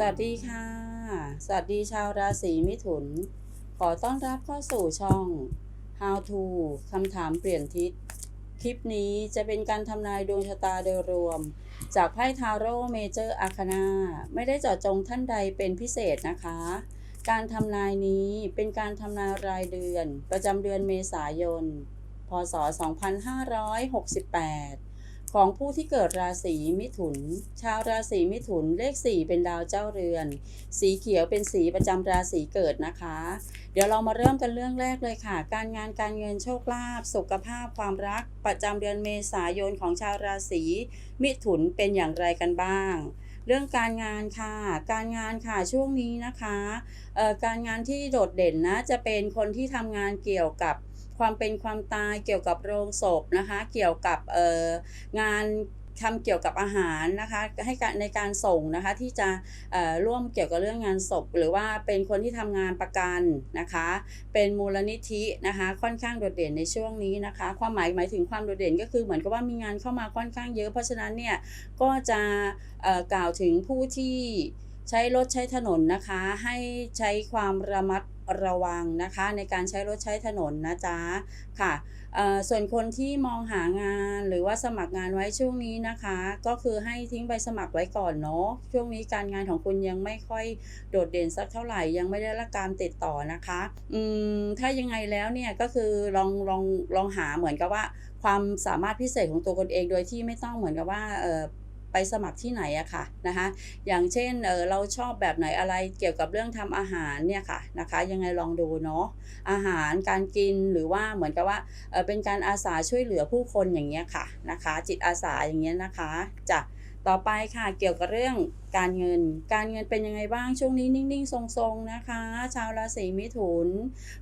สวัสดีค่ะ สวัสดีชาวราศีมิถุน ขอต้อนรับเข้าสู่ช่อง How to คำถามเปลี่ยนทิศ คลิปนี้จะเป็นการทำนายดวงชะตาโดยรวม จากไพ่ทาโร่เมเจอร์อาคานาไม่ได้เจาะจงท่านใดเป็นพิเศษนะคะ การทำนายนี้เป็นการทำนายรายเดือน ประจำเดือนเมษายน พศ 2568 ของผู้ที่เกิดราศีมิถุน ชาวราศีมิถุนเลข 4 เป็นดาวเจ้าเรือน สีเขียวเป็นสีประจำราศีเกิดนะคะ เดี๋ยวเรามาเริ่มกันเรื่องแรกเลยค่ะ การงานการเงินโชคลาภสุขภาพความรัก ประจำเดือนเมษายนของชาวราศีมิถุนเป็นอย่างไรกันบ้างเรื่องการงานค่ะ การงานค่ะช่วงนี้นะคะ การงานที่โดดเด่นนะจะเป็นคนที่ทำงานเกี่ยวกับ ความเป็นความตายเกี่ยวกับโรงศพนะคะ เกี่ยวกับเอ่องานทำเกี่ยวกับอาหารนะคะให้การในการส่งนะคะที่จะร่วมเกี่ยวกับเรื่องงานศพ หรือว่าเป็นคนที่ทำงานประกันนะคะ เป็นมูลนิธินะคะค่อนข้างโดดเด่นในช่วงนี้นะคะ ความหมายหมายถึงความโดดเด่นก็คือเหมือนกับว่ามีงานเข้ามาค่อนข้างเยอะ เพราะฉะนั้นเนี่ยก็จะกล่าวถึงผู้ที่ ใช้รถใช้ถนนนะคะ ให้ใช้ความระมัดระวังนะคะ ในการใช้รถใช้ถนนนะจ๊ะค่ะส่วนคนที่มองหางานหรือว่าสมัครงานไว้ช่วงนี้นะคะ ก็คือให้ทิ้งใบสมัครไว้ก่อนเนาะช่วงนี้การงานของคุณยังไม่ค่อยโดดเด่นสักเท่าไหร่ยังไม่ได้รับการติดต่อนะคะอืมถ้ายังไงแล้วเนี่ยก็คือลองลองลองหาเหมือนกับว่า ความสามารถพิเศษของตัวคนเองโดยที่ไม่ต้องเหมือนกับว่าเออ ไปสมัครที่ไหนอะค่ะนะคะ อย่างเช่นเออเราชอบแบบไหนอะไรเกี่ยวกับเรื่องทำอาหารเนี่ยค่ะนะคะ ยังไงลองดูเนาะอาหารการกินหรือว่าเหมือนกับว่าเออเป็นการอาสาช่วยเหลือผู้คนอย่างเงี้ยค่ะนะคะ จิตอาสาอย่างเงี้ยนะคะจะต่อไปค่ะเกี่ยวกับเรื่องการเงิน การเงินเป็นยังไงบ้างช่วงนี้นิ่งๆ ทรงๆนะคะ ชาวราศีมิถุน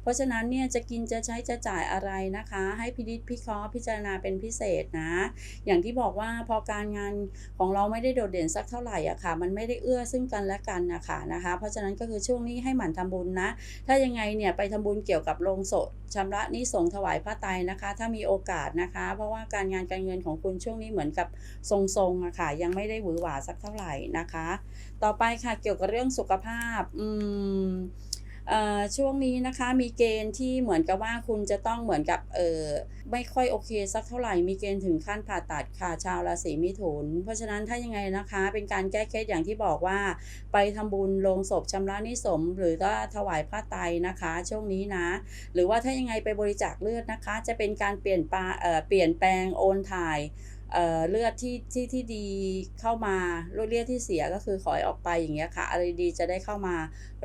เพราะฉะนั้นเนี่ยจะกินจะใช้จะจ่ายอะไรนะคะ ให้พินิจพิเคราะห์พิจารณาเป็นพิเศษนะ อย่างที่บอกว่าพอการงานของเราไม่ได้โดดเด่นสักเท่าไหร่อะค่ะ มันไม่ได้เอื้อซึ่งกันและกันนะคะนะคะ เพราะฉะนั้นก็คือช่วงนี้ให้หมั่นทำบุญนะ ถ้ายังไงเนี่ยไปทำบุญเกี่ยวกับโรงศพชำระนี้สงถวายพระไตรนะคะ ถ้ามีโอกาสนะคะ เพราะว่าการงานการเงินของคุณช่วงนี้เหมือนกับทรงๆอะค่ะยังไม่ได้หวือหวาสักเท่าไหร่นะคะต่อไปค่ะเกี่ยวกับเรื่องสุขภาพอืมช่วงนี้นะคะมีเกณฑ์ที่เหมือนกับว่าคุณจะต้องเหมือนกับเออไม่ค่อยโอเคสักเท่าไหร่มีเกณฑ์ถึงขั้นผ่าตัดค่ะชาวราศีมิถุน เพราะฉะนั้นถ้ายังไงนะคะเป็นการแก้เคล็ดอย่างที่บอกว่า ไปทำบุญลงศพชำระนิสม หรือว่าถวายพระไตรนะคะ ช่วงนี้นะ หรือว่าถ้ายังไงไปบริจาคเลือดนะคะ จะเป็นการเปลี่ยนปลาเออเปลี่ยนแปลงโอนถ่าย เลือดที่ที่ที่ดีเข้ามาเลือดที่เสียก็คือขอยออกไปอย่างเงี้ยค่ะ อะไรดีจะได้เข้ามา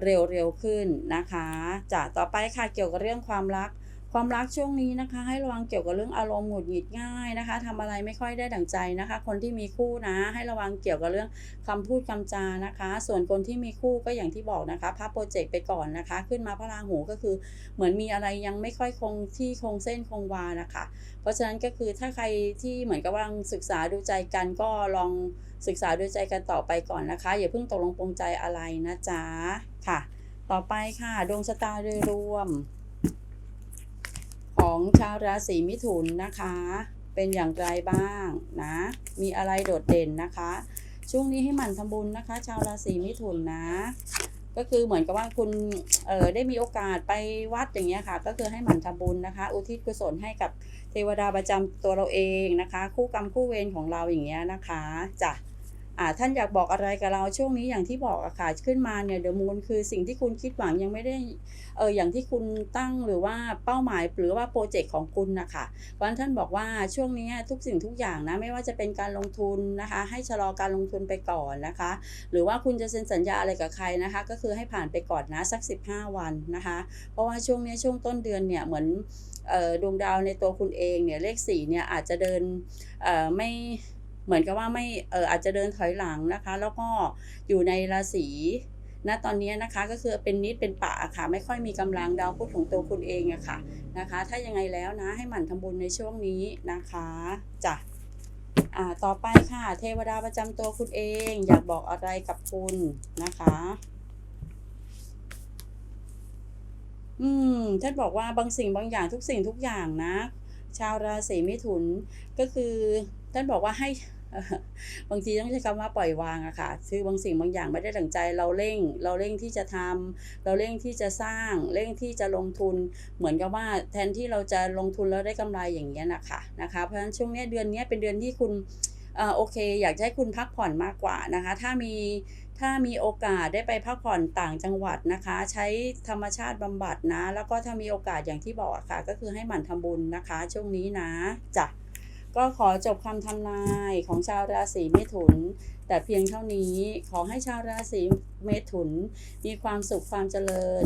เร็วเร็วขึ้นนะคะจากต่อไปค่ะเกี่ยวกับเรื่องความรัก ความรักช่วงนี้นะคะ ให้ระวังเกี่ยวกับเรื่องอารมณ์หงุดหงิดง่ายนะคะทำอะไรไม่ค่อยได้ดั่งใจนะคะ คนที่มีคู่นะ ให้ระวังเกี่ยวกับเรื่องคำพูดคำจานะคะ ส่วนคนที่มีคู่ก็อย่างที่บอกนะคะพับโปรเจกต์ไปก่อนนะคะ ขึ้นมาพระราหูก็คือเหมือนมีอะไรยังไม่ค่อยคงที่คงเส้นคงวานะคะ เพราะฉะนั้นก็คือถ้าใครที่เหมือนกับว่าศึกษาดูใจกันก็ลองศึกษาดูใจกันต่อไปก่อนนะคะ อย่าเพิ่งตกลงปรงใจอะไรนะจ๊ะค่ะ ต่อไปค่ะดวงชะตาโดยรวม ของชาวราศีมิถุนนะคะ เป็นอย่างไรบ้างนะ มีอะไรโดดเด่นนะคะ ช่วงนี้ให้หมั่นทำบุญนะคะ ชาวราศีมิถุนนะ ก็คือเหมือนกับว่าคุณเออได้มีโอกาสไปวัดอย่างเงี้ยค่ะ ก็คือให้หมั่นทำบุญนะคะ อุทิศกุศลให้กับเทวดาประจำตัวเราเองนะคะ คู่กรรมคู่เวรของเราอย่างเงี้ยนะคะจ้ะ ท่านอยากบอกอะไรกับเราช่วงนี้อย่างที่บอกอะค่ะขึ้นมาเนี่ยเดอะมูนคือสิ่งที่คุณคิดหวังยังไม่ได้เอออย่างที่คุณตั้งหรือว่าเป้าหมายหรือว่าโปรเจกต์ของคุณนะคะเพราะท่านบอกว่าช่วงนี้ทุกสิ่งทุกอย่างนะไม่ว่าจะเป็นการลงทุนนะคะ ให้ชะลอการลงทุนไปก่อนนะคะ หรือว่าคุณจะเซ็นสัญญาอะไรกับใครนะคะ ก็คือให้ผ่านไปก่อนนะสัก 15 วันนะคะ เพราะว่าช่วงนี้ช่วงต้นเดือนเนี่ยเหมือนออดวงดาวในตัวคุณเองเนี่ยเลขสี่เนี่ยอาจจะเดินเออไม่ เหมือนกับว่าไม่เอออาจจะเดินถอยหลังนะคะ แล้วก็อยู่ในราศีณตอนนี้นะคะก็คือเป็นนิดเป็นปะอะค่ะ ไม่ค่อยมีกำลังดาวพุธของตัวคุณเองอะค่ะนะคะ ถ้ายังไงแล้วนะให้หมั่นทำบุญในช่วงนี้นะคะจ้ะอ่าต่อไปค่ะ เทวดาประจำตัวคุณเอง อยากบอกอะไรกับคุณนะคะอืมท่านบอกว่าบางสิ่งบางอย่างทุกสิ่งทุกอย่างนะ ชาวราศีมิถุนก็คือท่านบอกว่าให้ บางทีต้องใช้คำว่าปล่อยวางอะค่ะ คือบางสิ่งบางอย่างไม่ได้ดั่งใจเราเร่ง เราเร่งที่จะทำเราเร่งที่จะสร้าง เร่งที่จะลงทุน เหมือนกับว่าแทนที่เราจะลงทุนแล้วได้กำไรอย่างเงี้ยนะคะนะคะ เพราะฉะนั้นช่วงนี้เดือนนี้เป็นเดือนที่คุณอ่อโอเค อยากให้คุณพักผ่อนมากกว่านะคะ ถ้ามีถ้ามีโอกาสได้ไปพักผ่อนต่างจังหวัดนะคะ ใช้ธรรมชาติบำบัดนะ แล้วก็ถ้ามีโอกาสอย่างที่บอกอะค่ะ ก็คือให้หมั่นทำบุญนะคะ ช่วงนี้นะจ้ะ ก็ขอจบคำทำนายของชาวราศีเมถุน แต่เพียงเท่านี้ขอให้ชาวราศีเมถุน มีความสุขความเจริญ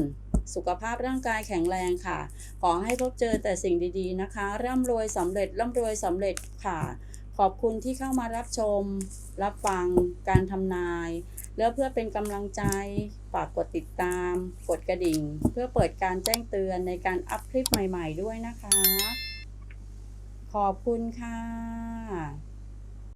สุขภาพร่างกายแข็งแรงค่ะ ขอให้พบเจอแต่สิ่งดีๆนะคะ ร่ำรวยสำเร็จร่ำรวยสำเร็จค่ะ ขอบคุณที่เข้ามารับชม รับฟังการทำนาย แล้วเพื่อเป็นกำลังใจฝากกดติดตาม กดกระดิ่ง เพื่อเปิดการแจ้งเตือนในการอัพคลิปใหม่ ๆ ด้วยนะคะ ขอบคุณค่ะ